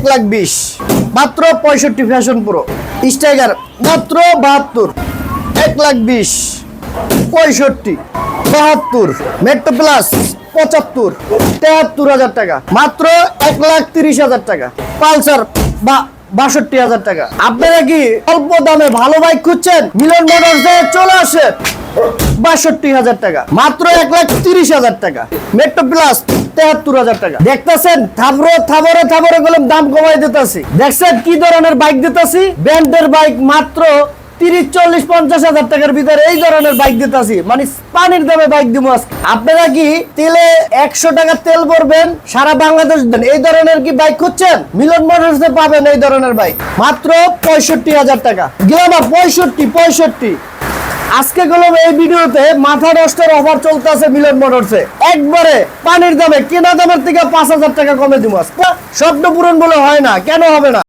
এক লাখ বিশ। মাত্র পঁয়ষট্টি ফ্যাশন প্রো। স্টাইগার, মাত্র বাহাত্তর। এক লাখ বিশ। পঁয়ষট্টি, বাহাত্তর। মেট্রো প্লাস, পঁচাত্তর। তেহাত্তর হাজার টাকা। মাত্র এক লাখ তিরিশ হাজার টাকা। পালসার, বা বাষট্টি হাজার টাকা। আপনারা কি অল্প দামে ভালো বাইক খুঁজছেন? মিলন মোটরসে চলে আসেন বাষট্টি হাজার টাকা। মাত্র এক লাখ তিরিশ হাজার টাকা। মেট্রো প্লাস তেহাত্তর হাজার টাকা। দেখতেছেন? থাবরে থাবরে থাবরে গেলাম দাম কমাই দিতেছি। দেখছেন কি ধরনের বাইক দিতেছি? ব্র্যান্ডের বাইক মাত্র তিরিশ, চল্লিশ, পঞ্চাশ হাজার টাকার ভিতরে এই ধরনের বাইক দিতেছি। মানে পানির দামে বাইক দিব। আপনারা কি তেলে একশো টাকা তেল ভরবেন? সারা বাংলাদেশ দেন। এই ধরনের কি বাইক খুঁজছেন? মিলন মোটরসে পাবেন এই ধরনের বাইক। মাত্র পঁয়ষট্টি হাজার টাকা। গ্লামার পঁয়ষট্টি পঁয়ষট্টি। আজকে গেলাম এই ভিডিওতে মাথা নষ্টের অফার চলতেছে মিলন মোটরসে। একবারে পানির দামে, কেনা দামের থেকে পাঁচ হাজার টাকা কমে দিব। আজকে স্বপ্ন পূরণ বলে হয় না, কেন হবে না?